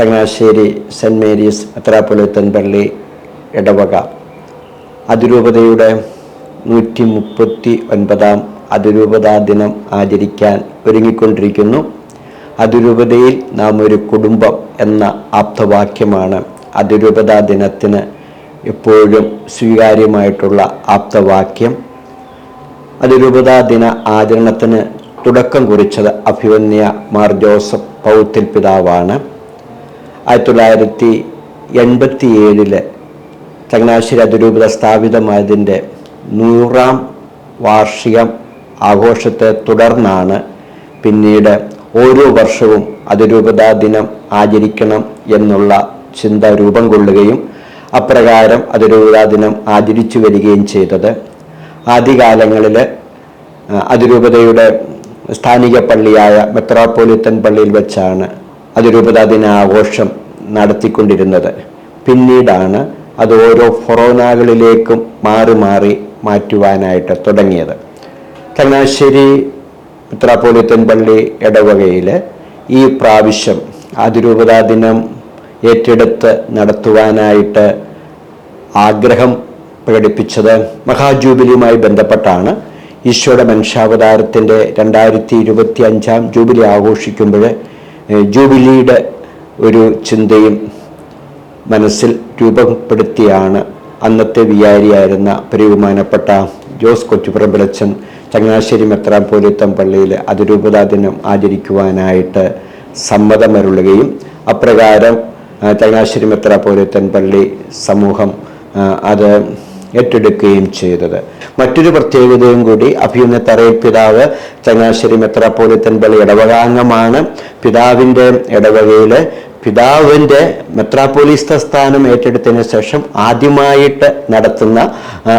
Changanassery saint Mary's മെത്രാപ്പൊലിത്തൻ പള്ളി ഇടവക അതിരൂപതയുടെ നൂറ്റി മുപ്പത്തി ഒൻപതാം അതിരൂപതാ ദിനം ആചരിക്കാൻ ഒരുങ്ങിക്കൊണ്ടിരിക്കുന്നു. അതിരൂപതയിൽ നാം ഒരു കുടുംബം എന്ന ആപ്തവാക്യമാണ് അതിരൂപതാ ദിനത്തിന് എപ്പോഴും സ്വീകാര്യമായിട്ടുള്ള ആപ്തവാക്യം. അതിരൂപതാ ദിന ആചരണത്തിന് തുടക്കം കുറിച്ചത് അഭിമന്യ മാർ ജോസഫ് പൗത്തിൽ പിതാവാണ്. ആയിരത്തി തൊള്ളായിരത്തി എൺപത്തി ഏഴിൽ ചങ്ങനാശ്ശേരി അതിരൂപത സ്ഥാപിതമായതിന്റെ നൂറാം വാർഷികം ആഘോഷത്തെ തുടർന്നാണ് പിന്നീട് ഓരോ വർഷവും അതിരൂപതാ ദിനം ആചരിക്കണം എന്നുള്ള ചിന്ത രൂപം കൊള്ളുകയും അപ്രകാരം അതിരൂപതാ ദിനം ആചരിച്ചു വരികയും ചെയ്തത്. ആദ്യകാലങ്ങളിൽ അതിരൂപതയുടെ സ്ഥാനിക പള്ളിയായ മെത്രാപ്പോലിത്തൻ പള്ളിയിൽ വെച്ചാണ് അതിരൂപതാ ദിന ആഘോഷം നടത്തിക്കൊണ്ടിരുന്നത്. പിന്നീടാണ് അത് ഓരോ ഫൊറോനകളിലേക്കും മാറി മാറി മാറ്റുവാനായിട്ട് തുടങ്ങിയത്. ചങ്ങനാശ്ശേരി മെത്രാപ്പോലിത്തൻ പള്ളി ഇടവകയിൽ ഈ പ്രാവശ്യം അതിരൂപതാ ദിനം ഏറ്റെടുത്ത് നടത്തുവാനായിട്ട് ആഗ്രഹം പ്രകടിപ്പിച്ചത് മഹാജൂബിലിയുമായി ബന്ധപ്പെട്ടാണ്. ഈശോയുടെ മനുഷ്യാവതാരത്തിന്റെ രണ്ടായിരത്തി ഇരുപത്തി അഞ്ചാം ജൂബിലി ആഘോഷിക്കുമ്പോൾ ജൂബിലിയുടെ ഒരു ചിന്തയും മനസ്സിൽ രൂപപ്പെടുത്തിയാണ് അന്നത്തെ വിയാരിയായിരുന്ന പരിബഹുമാനപ്പെട്ട ജോസ് കൊച്ചുപ്രബലച്ചൻ ചങ്ങനാശ്ശേരി മെത്രാൻ പോലീത്തം പള്ളിയിൽ അതിരൂപതാ ദിനം ആചരിക്കുവാനായിട്ട് സമ്മതമരുളുകയും അപ്രകാരം ചങ്ങനാശ്ശേരി മെത്ര പോലീത്തൻ പള്ളി സമൂഹം അത് ഏറ്റെടുക്കുകയും ചെയ്തത്. മറ്റൊരു പ്രത്യേകതയും കൂടി അഭിയുന്ന തറയിൽ പിതാവ് ചങ്ങനാശ്ശേരി മെത്രാപ്പോലിത്തൻ പള്ളി ഇടവകാംഗമാണ്. പിതാവിന്റെ ഇടവകയിൽ പിതാവിന്റെ മെത്രാപ്പോലീസ്ത സ്ഥാനം ഏറ്റെടുത്തതിന് ശേഷം ആദ്യമായിട്ട് നടത്തുന്ന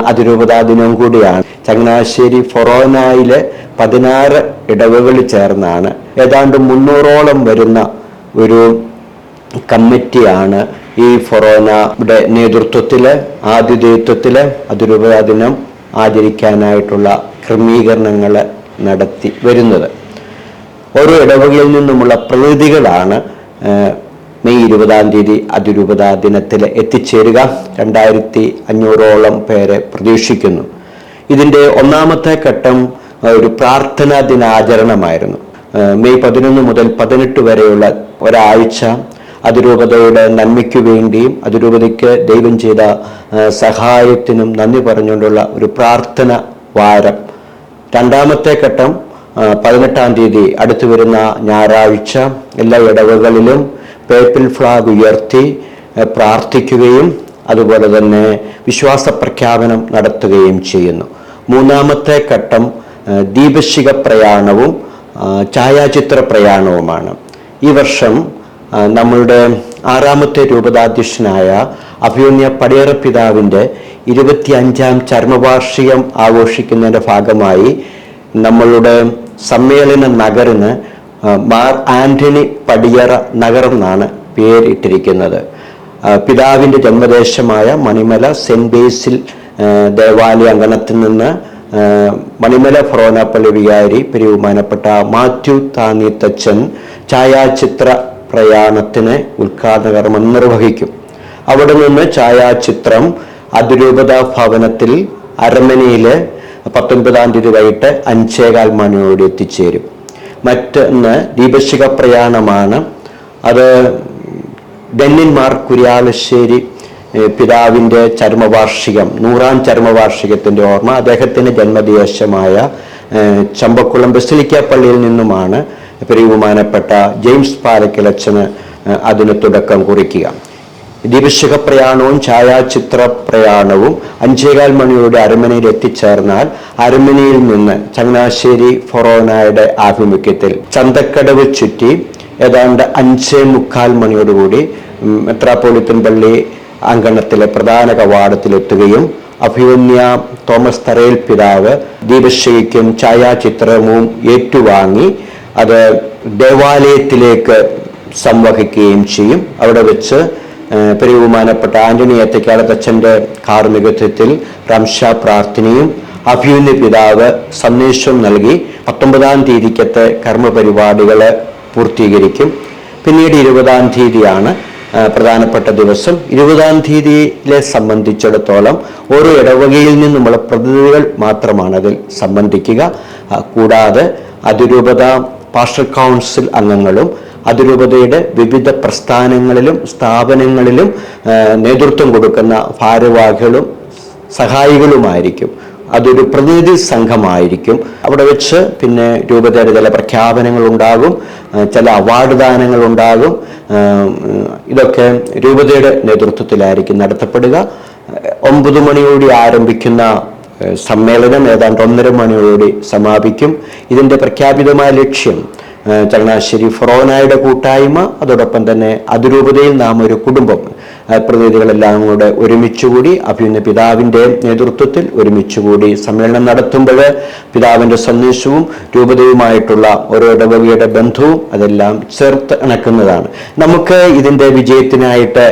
അതിരൂപതാ ദിനവും കൂടിയാണ്. ചങ്ങനാശ്ശേരി ഫൊറോനായിലെ പതിനാറ് ഇടവകളിൽ ചേർന്നാണ്. ഏതാണ്ട് മുന്നൂറോളം വരുന്ന ഒരു കമ്മിറ്റിയാണ് ഈ ഫൊറോനയുടെ നേതൃത്വത്തിൽ ആതിഥേയത്വത്തിൽ അതിരൂപതാ ദിനം ആചരിക്കാനായിട്ടുള്ള ക്രമീകരണങ്ങൾ നടത്തി വരുന്നത്. ഓരോ ഇടവകയിൽ നിന്നുമുള്ള പ്രതിനിധികളാണ് മെയ് ഇരുപതാം തീയതി അതിരൂപതാ ദിനത്തിൽ എത്തിച്ചേരുക. രണ്ടായിരത്തി അഞ്ഞൂറോളം പേരെ പ്രതീക്ഷിക്കുന്നു. ഇതിന്റെ ഒന്നാമത്തെ ഘട്ടം ഒരു പ്രാർത്ഥനാ ദിനാചരണമായിരുന്നു. മെയ് പതിനൊന്ന് മുതൽ പതിനെട്ട് വരെയുള്ള ഒരാഴ്ച അതിരൂപതയുടെ നന്മയ്ക്കു വേണ്ടിയും അതിരൂപതയ്ക്ക് ദൈവം ചെയ്ത സഹായത്തിനും നന്ദി പറഞ്ഞുകൊണ്ടുള്ള ഒരു പ്രാർത്ഥന വാരം. രണ്ടാമത്തെ ഘട്ടം പതിനെട്ടാം തീയതി അടുത്തു വരുന്ന ഞായറാഴ്ച എല്ലാ ഇടവകളിലും പേപ്പിൾ ഫ്ലാഗ് ഉയർത്തി പ്രാർത്ഥിക്കുകയും അതുപോലെ തന്നെ വിശ്വാസ പ്രഖ്യാപനം നടത്തുകയും ചെയ്യുന്നു. മൂന്നാമത്തെ ഘട്ടം ദീപശിക പ്രയാണവും ഛായാചിത്ര പ്രയാണവുമാണ്. ഈ വർഷം നമ്മളുടെ ആറാമത്തെ രൂപതാധ്യക്ഷനായ അഭിമന്യ പടിയറ പിതാവിന്റെ ഇരുപത്തിയഞ്ചാം ചർമ്മവാർഷികം ആഘോഷിക്കുന്നതിന്റെ ഭാഗമായി നമ്മളുടെ സമ്മേളന നഗറിന് മാർ ആന്റണി പടിയറ നഗരം എന്നാണ് പേരിട്ടിരിക്കുന്നത്. പിതാവിന്റെ ജന്മദേശമായ മണിമല സെന്റ് ബേസിൽ ദേവാലയ അങ്കണത്തിൽ നിന്ന് മണിമല മണിമല പള്ളി വികാരി പെരുവുമാനപ്പെട്ട മാത്യു താനീത്തച്ഛൻ ഛായാചിത്ര പ്രയാണത്തിന് ഉദ്ഘാടന കർമ്മം നിർവഹിക്കും. അവിടെ നിന്ന് ഛായാചിത്രം അതിരൂപത ഭവനത്തിൽ അരമനയിലെ പത്തൊൻപതാം തീയതി വൈകിട്ട് അഞ്ചേകാൽ മണിയോട് എത്തിച്ചേരും. മറ്റൊന്ന് ദീപശിഖ പ്രയാണമാണ്. അത് ഡെന്നിന്മാർ കുര്യാലശ്ശേരി പിതാവിന്റെ ചർമ്മവാർഷികം നൂറാം ചരമവാർഷികത്തിന്റെ ഓർമ്മ അദ്ദേഹത്തിന്റെ ജന്മദേശമായ ചമ്പക്കുളം ബസിലിക്ക പള്ളിയിൽ നിന്നുമാണ് പെരുവുമാനപ്പെട്ട ജെയിംസ് പാലക്കിലച്ചന് അതിന് തുടക്കം കുറിക്കുക. ദീപശിഖ പ്രയാണവും ഛായാചിത്ര പ്രയാണവും അഞ്ചേകാൽ മണിയോടെ അരമനയിൽ എത്തിച്ചേർന്നാൽ അരമനയിൽ നിന്ന് ചങ്ങനാശ്ശേരി ഫൊറോനയുടെ ആഭിമുഖ്യത്തിൽ ചന്തക്കടവ് ചുറ്റി ഏതാണ്ട് അഞ്ചേ മുക്കാൽ മണിയോടുകൂടി മെത്രാപ്പോളിത്തൻ പള്ളി അങ്കണത്തിലെ പ്രധാന കവാടത്തിലെത്തുകയും അഭിമന്യ തോമസ് തറയിൽ പിതാവ് ദീപശിഖയ്ക്കും ഛായാചിത്രവും ഏറ്റുവാങ്ങി അത് ദേവാലയത്തിലേക്ക് സംവഹിക്കുകയും ചെയ്യും. അവിടെ വെച്ച് ഏഹ് പെരുവുമാനപ്പെട്ട ആന്റണി ഏത്തക്കാലത്തച്ഛന്റെ കാർമ്മികത്വത്തിൽ റംഷ പ്രാർത്ഥനയും അഭ്യുന്ന പിതാവ് സന്ദേശം നൽകി പത്തൊമ്പതാം തീയതിക്കത്തെ കർമ്മപരിപാടികൾ പൂർത്തീകരിക്കും. പിന്നീട് ഇരുപതാം തീയതിയാണ് പ്രധാനപ്പെട്ട ദിവസം. ഇരുപതാം തീയതിയിലെ സംബന്ധിച്ചിടത്തോളം ഓരോ ഇടവകയിൽ നിന്നുമുള്ള പ്രതിനിധികൾ മാത്രമാണ് അതിൽ സംബന്ധിക്കുക. കൂടാതെ അതിരൂപത പാസ്റ്റർ കൗൺസിൽ അംഗങ്ങളും അതിരൂപതയുടെ വിവിധ പ്രസ്ഥാനങ്ങളിലും സ്ഥാപനങ്ങളിലും നേതൃത്വം കൊടുക്കുന്ന ഭാരവാഹികളും സഹായികളുമായിരിക്കും. അതൊരു പ്രതിനിധി സംഘമായിരിക്കും. അവിടെ വെച്ച് പിന്നെ രൂപതയുടെ ചില പ്രഖ്യാപനങ്ങൾ ഉണ്ടാകും ചില അവാർഡ് ദാനങ്ങൾ ഉണ്ടാകും. ഇതൊക്കെ രൂപതയുടെ നേതൃത്വത്തിലായിരിക്കും നടത്തപ്പെടുക. ഒമ്പത് മണിയോടെ ആരംഭിക്കുന്ന സമ്മേളനം ഏതാണ്ട് ഒന്നര മണിയോടെ സമാപിക്കും. ഇതിന്റെ പ്രഖ്യാപിതമായ ലക്ഷ്യം ചങ്ങനാശ്ശേരി ഫൊറോനായുടെ കൂട്ടായ്മ അതോടൊപ്പം തന്നെ അതിരൂപതയിൽ നാം ഒരു കുടുംബം. പ്രതിനിധികളെല്ലാം കൂടെ ഒരുമിച്ചുകൂടി അഭിയുന്ന പിതാവിന്റെ നേതൃത്വത്തിൽ ഒരുമിച്ചുകൂടി സമ്മേളനം നടത്തുമ്പോൾ പിതാവിന്റെ സന്ദേശവും രൂപതയുമായിട്ടുള്ള ഓരോ ഇടവകയുടെ ബന്ധവും അതെല്ലാം ചേർത്ത് ഇണക്കുന്നതാണ് നമുക്ക് ഇതിന്റെ വിജയത്തിനായിട്ട്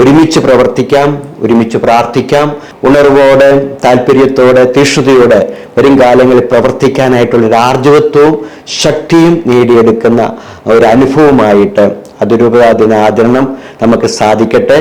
ഒരുമിച്ച് പ്രവർത്തിക്കാം ഒരുമിച്ച് പ്രാർത്ഥിക്കാം. ഉണർവോടെ താല്പര്യത്തോടെ തീഷ്ണതയോടെ വരും കാലങ്ങളിൽ പ്രവർത്തിക്കാനായിട്ടുള്ള ഒരു ആർജവത്വവും ശക്തിയും നേടിയെടുക്കുന്ന ഒരു അനുഭവമായിട്ട് അതിരൂപതാ ദിനാചരണം നമുക്ക് സാധിക്കട്ടെ.